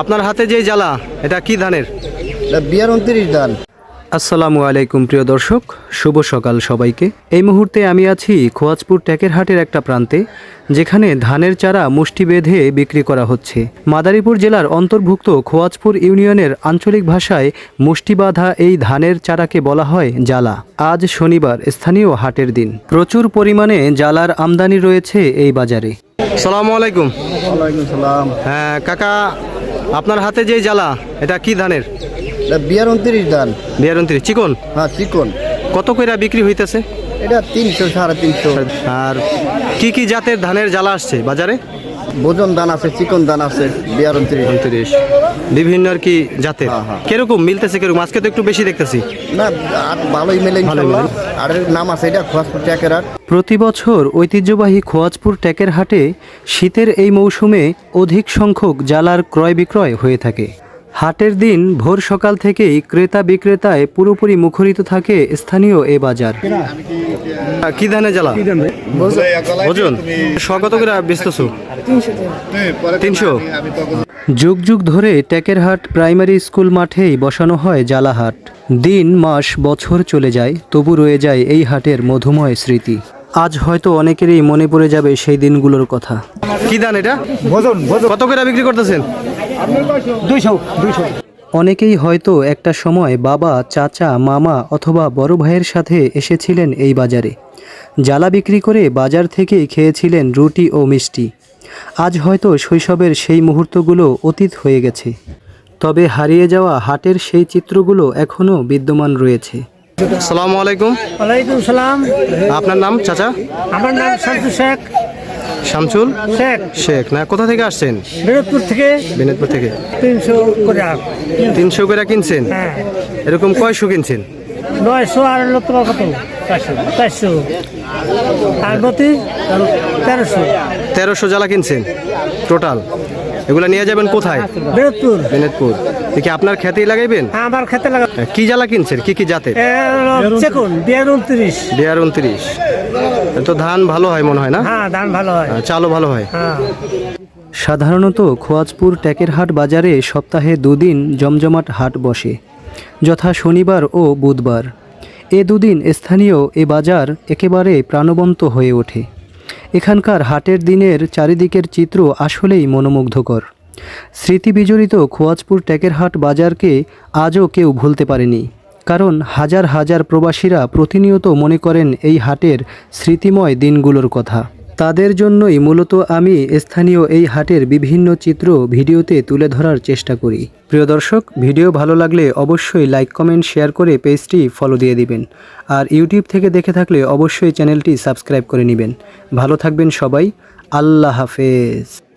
আপনার হাতে যে জ্বালা এটা কি ধানের? বিয়ার উনত্রিশ ধান। আসসালামু আলাইকুম প্রিয় দর্শক। শুভ সকাল সবাইকে। এই মুহূর্তে আমি আছি খোয়াজপুর ট্যাকের হাটের একটা প্রান্তে যেখানে ধানের চারা মুষ্টি বেঁধে বিক্রি করা হচ্ছে। মাদারীপুর জেলার অন্তর্ভুক্ত খোয়াজপুর ইউনিয়নের আঞ্চলিক ভাষায় মুষ্টি বাঁধা এই ধানের চারাকে বলা হয় জ্বালা। আজ শনিবার স্থানীয় হাটের দিন। প্রচুর পরিমাণে জ্বালার আমদানি রয়েছে এই বাজারে। সালামু আলাইকুম। ওয়ালাইকুম হ্যাঁ কাকা আপনার হাতে যে জ্বালা এটা কি ধানের? বিয়ার উনত্রিশ ধান। বিয়ার উনত্রিশ চিকন? হ্যাঁ চিকন। কত কইরা বিক্রি হইতেছে? এটা তিনশো সাড়ে তিনশো। আর কি কি জাতের ধানের জ্বালা আসছে বাজারে? ভোজন দান আছে চিকন দান আছে বিয়ার উনত্রিশ। উনত্রিশ। বিভিন্ন আর কি জাতের? হ্যাঁ, হ্যাঁ। কীরকম মিলতেছে কীরকম? আজকে তো একটু বেশি দেখতেছি। না আর ভালোই মেলে আর এর নাম আছে এটা খোয়াজপুর ট্যাকের হাট। প্রতি বছর ঐতিহ্যবাহী খোয়াজপুর ট্যাকের হাটে শীতের এই মৌসুমে অধিক সংখ্যক জ্বালার ক্রয় বিক্রয় হয়ে থাকে। হাটের দিন ভোর সকাল থেকেই ক্রেতা বিক্রেতায় পুরোপুরি মুখরিত থাকে স্থানীয় এ বাজার। কি ধানে জ্বালা? ওজন স্বগত করে বেচতেছো তিনশো যুগ যুগ ধরে টেকের হাট প্রাইমারি স্কুল মাঠেই বসানো হয় জ্বালাহাট দিন মাস বছর চলে যায় তবু রয়ে যায় এই হাটের মধুময় স্মৃতি। আজ হয়তো অনেকেরই মনে পড়ে যাবে সেই দিনগুলোর কথা। কি দান এটা? ভোজন ভোজন। কত করে বিক্রি করতেছেন? দুইশো দুইশো। অনেকেই হয়তো একটা সময় বাবা চাচা মামা অথবা বড় ভাইয়ের সাথে এসেছিলেন এই বাজারে। জ্বালা বিক্রি করে বাজার থেকে খেয়েছিলেন রুটি ও মিষ্টি। আজ হয়তো শৈশবের সেই মুহূর্তগুলো অতীত হয়ে গেছে। তবে হারিয়ে যাওয়া হাটের সেই চিত্রগুলো এখনও বিদ্যমান রয়েছে। আসসালামু আলাইকুম। ওয়ালাইকুম সালাম। আপনার নাম চাচা? আমার নাম শামসু শেখ। শামসুল? শেখ। শেখ না কোথা থেকে আসছেন? বিরোধপুর থেকে। বিনোদপুর থেকে। তিনশো করে তিনশো করে কিনছেন? হ্যাঁ। এরকম কয়শো কিনছেন? নয়শো আর হলো তোমার কত? চারশো। আর গতি তেরোশো। তেরোশো জ্বালা কিনছেন টোটাল। এগুলা নিয়ে যাবেন কোথায়? বিরোধপুর বিনোদপুর। দেখি আপনার খেতেই লাগাইবেন? হ্যাঁ আমার খেতে লাগা কি জ্বালা কিনছেন? কি কি জাতের? চেকুন বিয়ার উনত্রিশ। দেড় উনত্রিশ। তো ধান ভালো হয় মনে হয় না? হ্যাঁ ধান ভালো হয়। চালও ভালো হয়। হ্যাঁ। সাধারণত খোয়াজপুর ট্যাকেরহাট বাজারে সপ্তাহে দুদিন জমজমাট হাট বসে যথা শনিবার ও বুধবার। এ দুদিন স্থানীয় এ বাজার একেবারে প্রাণবন্ত হয়ে ওঠে। এখানকার হাটের দিনের চারিদিকের চিত্র আসলেই মনোমুগ্ধকর। স্মৃতিবিজড়িত খোয়াজপুর ট্যাকেরহাট বাজারকে আজও কেউ ভুলতে পারেনি। কারণ হাজার হাজার প্রবাসীরা প্রতিনিয়ত মনে করেন এই হাটের স্মৃতিময় দিনগুলোর কথা। তাদের জন্যই মূলত আমি স্থানীয় এই হাটের বিভিন্ন চিত্র ভিডিওতে তুলে ধরার চেষ্টা করি। প্রিয় দর্শক, ভিডিও ভালো লাগলে অবশ্যই লাইক, কমেন্ট, শেয়ার করে পেজটি ফলো দিয়ে দিবেন। আর ইউটিউব থেকে দেখে থাকলে অবশ্যই চ্যানেলটি সাবস্ক্রাইব করে নেবেন। ভালো থাকবেন সবাই। আল্লাহ হাফেজ।